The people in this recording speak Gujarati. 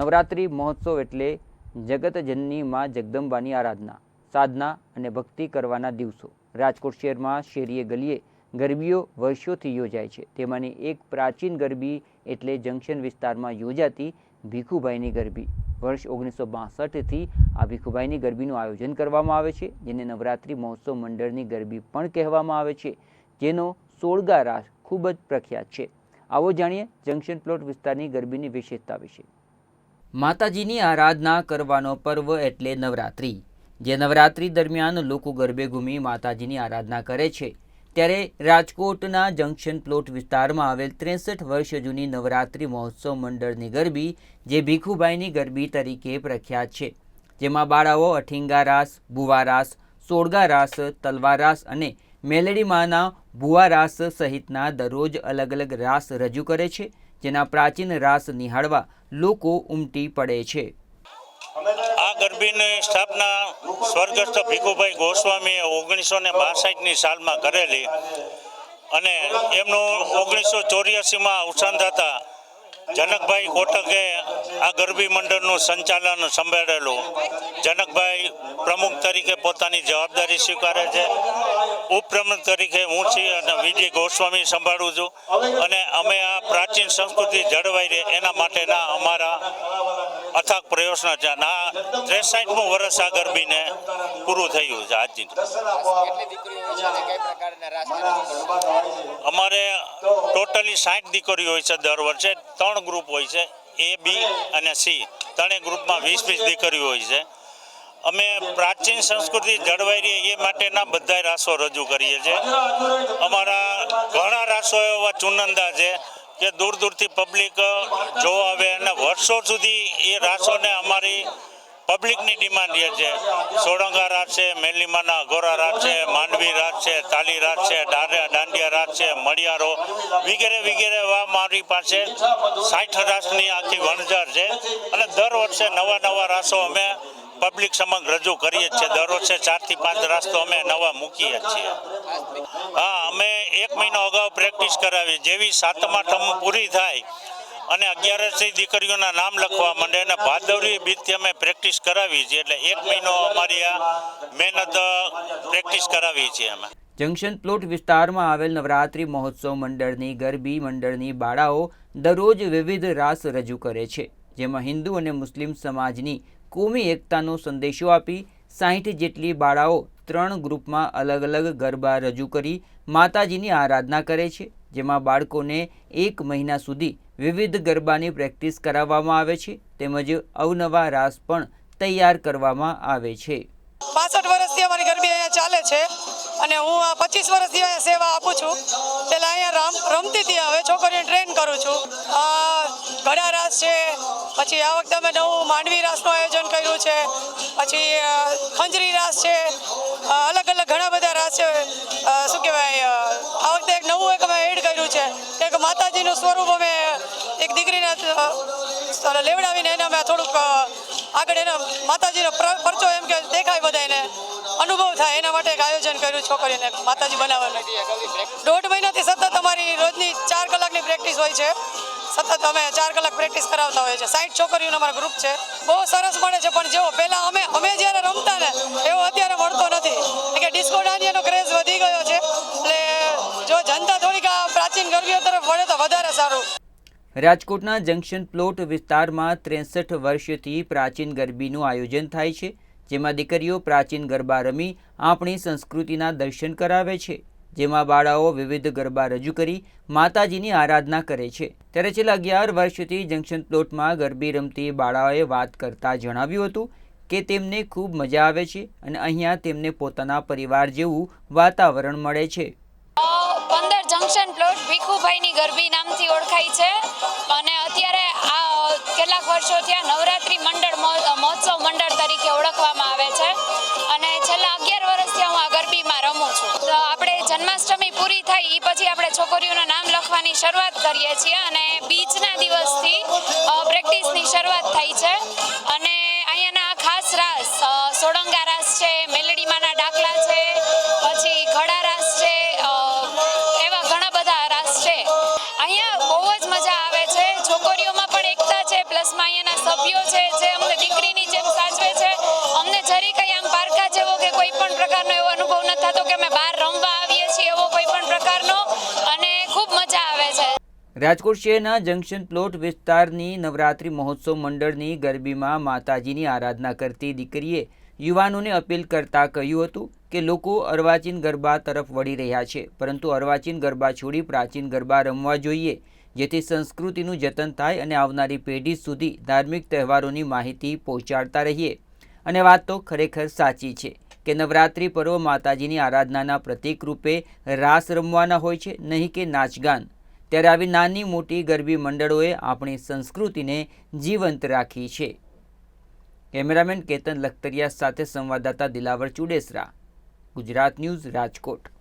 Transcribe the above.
નવરાત્રિ મહોત્સવ એટલે જગતજનની માં જગદંબાની આરાધના, સાધના અને ભક્તિ કરવાના દિવસો. રાજકોટ શહેરમાં શેરીએ ગલીએ ગરબીઓ વર્ષોથી યોજાય છે. તેમાંની એક પ્રાચીન ગરબી એટલે જંકશન વિસ્તારમાં યોજાતી ભીખુભાઈની ગરબી. વર્ષ ઓગણીસો બાસઠથી આ ભીખુભાઈની ગરબીનું આયોજન કરવામાં આવે છે, જેને નવરાત્રિ મહોત્સવ મંડળની ગરબી પણ કહેવામાં આવે છે, જેનો સોળગા રાસ ખૂબ જ પ્રખ્યાત છે. આવો જાણીએ જંકશન પ્લોટ વિસ્તારની ગરબીની વિશેષતા વિશે. માતાજીની આરાધના કરવાનો પર્વ એટલે નવરાત્રિ. જે નવરાત્રિ દરમિયાન લોકો ગરબે ઘૂમી માતાજીની આરાધના કરે છે. ત્યારે રાજકોટના જંકશન પ્લોટ વિસ્તારમાં આવેલ ત્રેસઠ વર્ષ જૂની નવરાત્રિ મહોત્સવ મંડળની ગરબી, જે ભીખુભાઈની ગરબી તરીકે પ્રખ્યાત છે. જેમાં બાળાઓ અઠીંગા રાસ ભુવા રાસ, સોળગા રાસ, તલવાર રાસ અને મેલેડીમાંના ભુવા રાસ સહિતના દરરોજ અલગ અલગ રાસ રજૂ કરે છે, જેના પ્રાચીન રાસ નિહાળવા લોકો ઉમટી પડે છે. આ ગરબીની સ્થાપના સ્વર્ગસ્થ ભીખુભાઈ ગોસ્વામીએ ઓગણીસો ને બાસઠની સાલમાં કરેલી અને એમનું ઓગણીસો ચોર્યાસીમાં અવસાન થતા જનકભાઈ કોટકે આ ગરબી મંડળનું સંચાલન સંભાળેલું. જનકભાઈ પ્રમુખ તરીકે પોતાની જવાબદારી સ્વીકારે છે. ઉપપ્રમુખ તરીકે હું છું અને વિજય ગોસ્વામી સંભાળું છું. અને અમે આ પ્રાચીન સંસ્કૃતિ જળવાઈ રહે એના માટેના અમારા અથાગ પ્રયત્ન છે. આ ત્રેસાઠમું વર્ષ આ ગરબીને પૂરું થયું છે આજની અમારે ટોટલી સાઠ દીકરીઓ હોય છે દર વર્ષે. ત્રણ ગ્રુપ હોય છે. એ બી અને સી. ત્રણેય ગ્રુપમાં વીસ વીસ દીકરીઓ હોય છે. અમે પ્રાચીન સંસ્કૃતિ જળવાઈ રહી એ માટેના બધા રાસો રજૂ કરીએ છીએ. અમારા ઘણા રાસો એવા ચુનંદા છે. કે દૂર દૂરથી પબ્લિક જોવા આવે અને વર્ષો સુધી એ રાસોને અમારી પબ્લિકની ડિમાન્ડ રહે છે. સોળંગા રાત છે, મેલીમાના અઘોરા રાત છે, માંડવી રાત છે, તાલી રાત છે દાંડિયા રાત છે મણિયારો વગેરે વગેરે મારી પાસે સાઠ રાસની આખી વણઝાર છે. અને દર વર્ષે નવા નવા રાસો અમે પબ્લિક સમક્ષ રજૂ કરીએ છીએ. દર વર્ષે ચારથી પાંચ રાસ અમે નવા મૂકીએ છીએ. હા, અમે એક મહિનો અગાઉ પ્રેક્ટિસ કરાવી, જેવી સાતમા આઠમ પૂરી થાય અને અગિયારસથી દીકરીઓના નામ લખવા માંડે અને ભાદરવી બીજથી અમે પ્રેક્ટિસ કરાવી છે, એટલે એક મહિનો અમારી આ મહેનત પ્રેક્ટિસ કરાવી છીએ અમે. જંકશન પ્લોટ વિસ્તારમાં આવેલ નવરાત્રિ મહોત્સવ મંડળની, ગરબી મંડળની બાળાઓ દરરોજ વિવિધ રાસ રજૂ કરે છે, જેમાં હિન્દુ અને મુસ્લિમ સમાજની કોમી એકતાનો સંદેશો આપી સાહીઠ જેટલી બાળાઓ ત્રણ ગ્રુપમાં અલગ અલગ ગરબા રજૂ કરી માતાજીની આરાધના કરે છે. જેમાં બાળકોને એક મહિના સુધી વિવિધ ગરબાની પ્રેક્ટિસ કરાવવામાં આવે છે તેમજ અવનવા રાસ પણ તૈયાર કરવામાં આવે છે. પાસઠ વર્ષથી અમારી ગરબી અહીંયા ચાલે છે અને હું આ પચીસ વર્ષથી અહીંયા સેવા આપું છું. પહેલાં અહીંયા રામ રમતી હતી હવે છોકરીઓને ટ્રેન કરું છું. ઘડા રાસ છે, પછી આ વખતે અમે નવું માંડવી રાસનું આયોજન કર્યું છે, પછી ખંજરી રાસ છે અલગ અલગ ઘણા બધા રાસ છે. શું કહેવાય આ વખતે એક નવું એક અમે એડ માતાજીનું સ્વરૂપ અમે એક દીકરીને લેવડાવીને એને અમે થોડુંક આગળ એનો માતાજીનો પ્ર- પરચો એમ કે દેખાય બધાને અનુભવ થાય એના માટે એક આયોજન કર્યું છોકરીઓને માતાજી બનાવવાનું દોઢ મહિનાથી સતત અમારી રોજની ચાર કલાકની પ્રેક્ટિસ હોય છે. સતત અમે ચાર કલાક પ્રેક્ટિસ કરાવતા હોઈએ છીએ. સાઠ છોકરીઓનો અમારો ગ્રુપ છે. બહુ સરસ મળે છે, પણ જેવો પહેલાં અમે અમે જ્યારે રમતા ને એવો અત્યારે મળતો નથી. કે ડિસ્કો દાંડિયાનો ક્રેઝ વધી ગયો છે. પ્રાચીન ગરબીઓ તરફ વળે તો વધારે સારું. રાજકોટના જંકશન પ્લોટ વિસ્તારમાં ત્રેસઠ વર્ષથી પ્રાચીન ગરબીનું આયોજન થાય છે, જેમાં દીકરીઓ પ્રાચીન ગરબા રમી આપણી સંસ્કૃતિના દર્શન કરાવે છે, જેમાં બાળાઓ વિવિધ ગરબા રજૂ કરી માતાજીની આરાધના કરે છે. ત્યારે છેલ્લા અગિયાર વર્ષથી જંકશન પ્લોટમાં ગરબી રમતી બાળાઓએ વાત કરતા જણાવ્યું હતું કે તેમને ખૂબ મજા આવે છે અને અહીંયા તેમને પોતાના પરિવાર જેવું વાતાવરણ મળે છે. ભીખુભાઈની ગરબી નામથી ઓળખાય છે. અને અત્યારે આ, કેટલાક વર્ષો ત્યાં નવરાત્રિ મંડળ મહો- મહોત્સવ મંડળ તરીકે ઓળખવામાં આવે છે. અને છેલ્લા અગિયાર વર્ષથી હું આ ગરબીમાં રમું છું. તો આપણે જન્માષ્ટમી પૂરી થાય એ પછી આપણે છોકરીઓના નામ લખવાની શરૂઆત કરીએ છીએ અને બીજના દિવસથી પ્રેક્ટિસની શરૂઆત થાય છે. અને અહીંયાના ખાસ રાસ સોળંગા રાસ છે, મેલડીમાંના ડાકલા છે અહીંયાના સભ્યો છે, જે અમને દીકરીની જેમ સાચવે છે. અમને જરી કંઈ આમ પારકા જેવો કે કોઈ પણ પ્રકારનો એવો અનુભવ ન થતો કે અમે બહાર રમવા આવીએ છીએ એવો કોઈ પણ પ્રકારનો. અને ખૂબ મજા આવે છે. રાજકોટ શહેરના જંકશન પ્લોટ વિસ્તારની નવરાત્રિ મહોત્સવ મંડળની ગરબીમાં માતાજીની આરાધના કરતી દીકરીએ યુવાનોને અપીલ કરતા કહ્યું હતું કે લોકો અર્વાચીન ગરબા તરફ વળી રહ્યા છે. પરંતુ અર્વાચીન ગરબા છોડી પ્રાચીન ગરબા રમવા જોઈએ. જેથી સંસ્કૃતિનું જતન થાય અને આવનારી પેઢી સુધી ધાર્મિક તહેવારોની માહિતી પહોંચાડતા રહીએ. અને વાત તો ખરેખર સાચી છે કે નવરાત્રિ પર્વ માતાજીની આરાધનાના પ્રતીક રૂપે રાસ રમવાના હોય છે, નહીં કે નાચગાન. ત્યારે આવી નાની મોટી ગરબી મંડળોએ આપણી સંસ્કૃતિને જીવંત રાખી છે. કેમેરામેન કેતન લખતરિયા સાથે સંવાદદાતા દિલાવર ચુડેસરા. ગુજરાત ન્યૂઝ રાજકોટ.